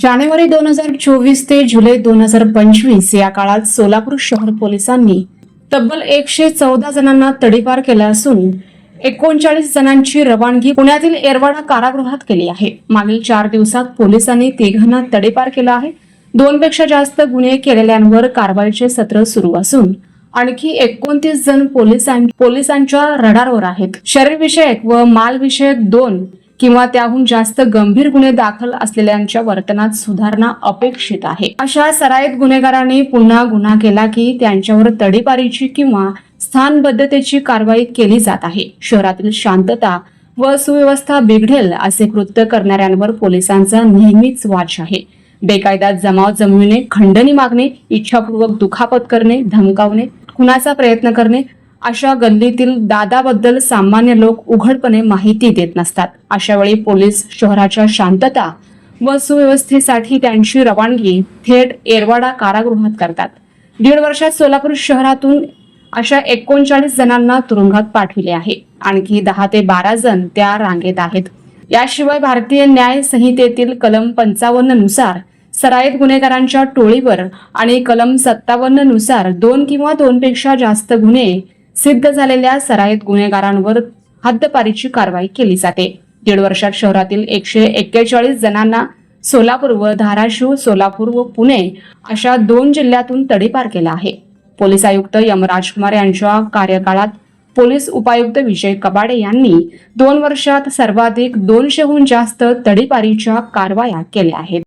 जानेवारी दोन हजार चोवीस ते जुलै दोन हजार पंचवीस या काळात सोलापूर शहर पोलिसांनी तब्बल एकशे चौदा जणांना तडीपार केला असून एकोणचाळीस जणांची रवानगी पुण्यातील एरवाडा कारागृहात केली आहे. मागील चार दिवसात पोलिसांनी तिघांना तडीपार केला आहे. दोनपेक्षा जास्त गुन्हे केलेल्यांवर कारवाईचे सत्र सुरू असून आणखी एकोणतीस जण पोलिसां पोलिसांच्या रडारवर आहेत. शरीरविषयक व मालविषयक दोन किंवा त्याहून जास्त गंभीर गुन्हे दाखल असलेल्यांच्या वर्तनात सुधारणा अपेक्षित आहे. अशा सराईत गुन्हेगारांनी पुन्हा गुन्हा केला की त्यांच्यावर तडीपारीची किंवा स्थानबद्धतेची कारवाई केली जात आहे. शहरातील शांतता व सुव्यवस्था बिघडेल असे कृत्य करणाऱ्यांवर पोलिसांचा नेहमीच वाच आहे. बेकायदा जमाव जमविणे खंडणी मागणे इच्छापूर्वक दुखापत करणे धमकावणे खुनाचा प्रयत्न करणे अशा गल्लीतील दादाबद्दल सामान्य लोक उघडपणे माहिती देत नसतात. अशावेळी पोलीस शहराच्या शांतता व सुव्यवस्थेसाठी त्यांची रवानगी थेट एरवाडा कारागृहात करतात. दीड वर्षात सोलापूर शहरातून अशा एकोणचाळीस जणांना तुरुंगात पाठविले आहे. आणखी दहा ते बारा जण त्या रांगेत आहेत. याशिवाय भारतीय न्याय संहितेतील कलम पंचावन्ननुसार सराईत गुन्हेगारांच्या टोळीवर आणि कलम सत्तावन्ननुसार दोन किंवा दोनपेक्षा जास्त गुन्हे सिद्ध झालेल्या सराईत गुन्हेगारांवर हद्दपारीची कारवाई केली जाते. दीड वर्षात शहरातील एकशे एक्केचाळीस जणांना सोलापूर व धाराशिव सोलापूर व पुणे अशा दोन जिल्ह्यातून तडीपार केला आहे. पोलीस आयुक्त यम राजकुमार यांच्या कार्यकाळात पोलीस उपायुक्त विजय कबाडे यांनी दोन वर्षात सर्वाधिक दोनशेहून जास्त तडीपारीच्या कारवाया केल्या आहेत.